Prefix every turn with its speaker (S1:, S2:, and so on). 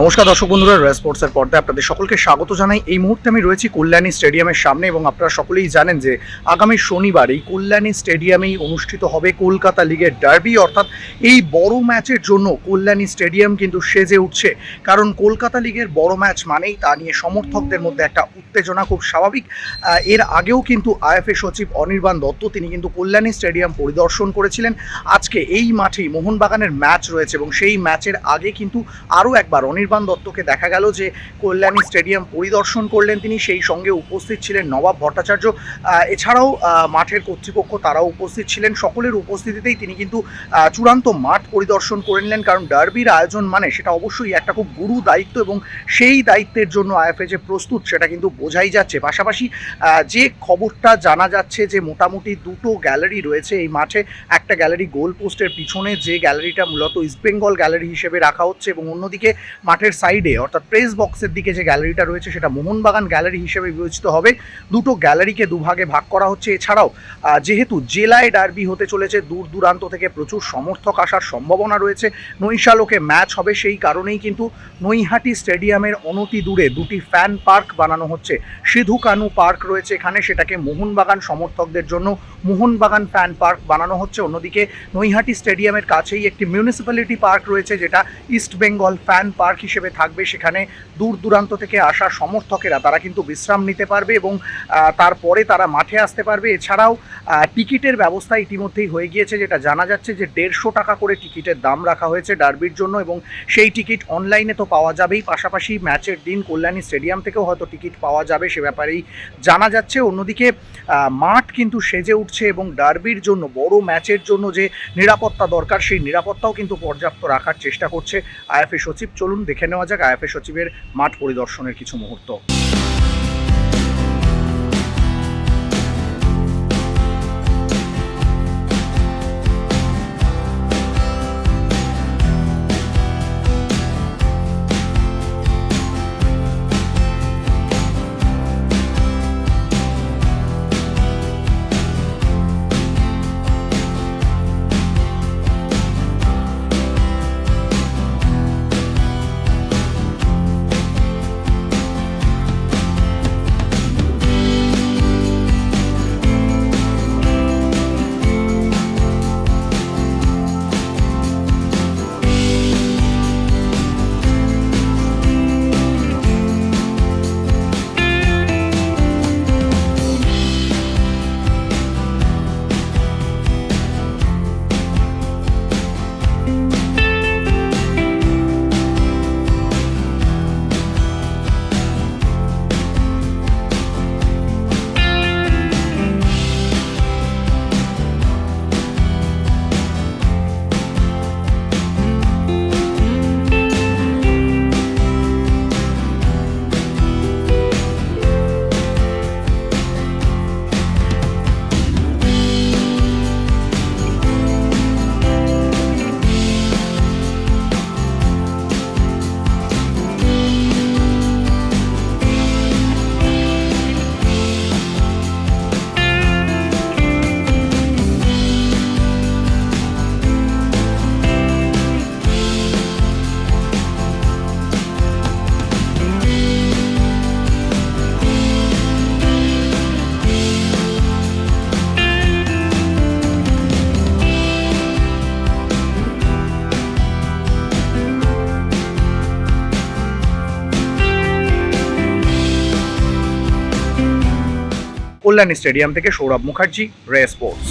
S1: নমস্কার দর্শক বন্ধুরা, রয়্যাল স্পোর্টসের পর্দায় আপনাদের সকলকে স্বাগত জানাই। এই মুহূর্তে আমি রয়েছি কল্যাণী স্টেডিয়ামের সামনে এবং আপনারা সকলেই জানেন যে আগামী শনিবার এই কল্যাণী স্টেডিয়ামেই অনুষ্ঠিত হবে কলকাতা লিগের ডার্বি। অর্থাৎ এই বড় ম্যাচের জন্য কল্যাণী স্টেডিয়াম কিন্তু সেজে উঠছে। কারণ কলকাতা লিগের বড় ম্যাচ মানেই তা নিয়ে সমর্থকদের মধ্যে একটা উত্তেজনা খুব স্বাভাবিক। এর আগেও কিন্তু আইএফএ সচিব অনির্বাণ দত্ত তিনি কিন্তু কল্যাণী স্টেডিয়াম পরিদর্শন করেছিলেন। আজকে এই মাঠেই মোহনবাগানের ম্যাচ রয়েছে এবং সেই ম্যাচের আগে কিন্তু আরও একবার অনির্বাণ দত্তকে দেখা গেল যে কল্যাণী স্টেডিয়াম পরিদর্শন করলেন তিনি, সেই সঙ্গে উপস্থিত ছিলেন নবাব ভট্টাচার্য। এছাড়াও মাঠের কর্তৃপক্ষ তারাও উপস্থিত ছিলেন। সকলের উপস্থিতিতেই তিনি কিন্তু চূড়ান্ত মাঠ পরিদর্শন করে নিলেন। কারণ ডার্বির আয়োজন মানে সেটা অবশ্যই একটা খুব গুরু দায়িত্ব এবং সেই দায়িত্বের জন্য আইএফএ যে প্রস্তুত সেটা কিন্তু বোঝাই যাচ্ছে। পাশাপাশি যে খবরটা জানা যাচ্ছে যে মোটামুটি দুটো গ্যালারি রয়েছে এই মাঠে, একটা গ্যালারি গোল পোস্টের পিছনে, যে গ্যালারিটা মূলত ইস্টবেঙ্গল গ্যালারি হিসেবে রাখা হচ্ছে এবং অন্যদিকে মাঠের সাইডে, অর্থাৎ প্রেস বক্সের দিকে যে গ্যালারিটা রয়েছে, সেটা মোহনবাগান গ্যালারি হিসেবে বিবেচিত হবে। দুটো গ্যালারিকে দুভাগে ভাগ করা হচ্ছে। এছাড়াও যেহেতু জেলায় ডার্বি হতে চলেছে, দূর দূরান্ত থেকে প্রচুর সমর্থক আসার সম্ভাবনা রয়েছে। নৈশালোকে ম্যাচ হবে সেই কারণেই কিন্তু নৈহাটি স্টেডিয়ামের অনতি দূরে দুটি ফ্যান পার্ক বানানো হচ্ছে। সিধু কানু পার্ক রয়েছে এখানে, সেটাকে মোহনবাগান সমর্থকদের জন্য মোহনবাগান ফ্যান পার্ক বানানো হচ্ছে। অন্যদিকে নৈহাটি স্টেডিয়ামের কাছেই একটি মিউনিসিপ্যালিটি পার্ক রয়েছে, যেটা ইস্ট বেঙ্গল ফ্যান পার্ক হিসেবে থাকবে, সেখানে দূর দূরান্ত থেকে আসা সমর্থকেরা, তারা কিন্তু বিশ্রাম নিতে পারবে এবং তারপরে তারা মাঠে আসতে পারবে। এছাড়াও টিকিটের ব্যবস্থা ইতিমধ্যেই হয়ে গিয়েছে, যেটা জানা যাচ্ছে যে দেড়শো টাকা করে টিকিটের দাম রাখা হয়েছে ডার্বির জন্য এবং সেই টিকিট অনলাইনে তো পাওয়া যাবেই। পাশাপাশি ম্যাচের দিন কল্যাণী স্টেডিয়াম থেকেও হয়তো টিকিট পাওয়া যাবে, সে ব্যাপারেই জানা যাচ্ছে। অন্যদিকে মাঠ কিন্তু সেজে উঠছে এবং ডার্বির জন্য, বড় ম্যাচের জন্য যে নিরাপত্তা দরকার, সেই নিরাপত্তাও কিন্তু পর্যাপ্ত রাখার চেষ্টা করছে আইএফএ সচিব। চলুন দেখে নেওয়া যাক আইএফএ সচিবের মাঠ পরিদর্শনের কিছু মুহূর্ত। কল্যাণী স্টেডিয়াম থেকে সৌরভ মুখার্জি রে স্পোর্টস।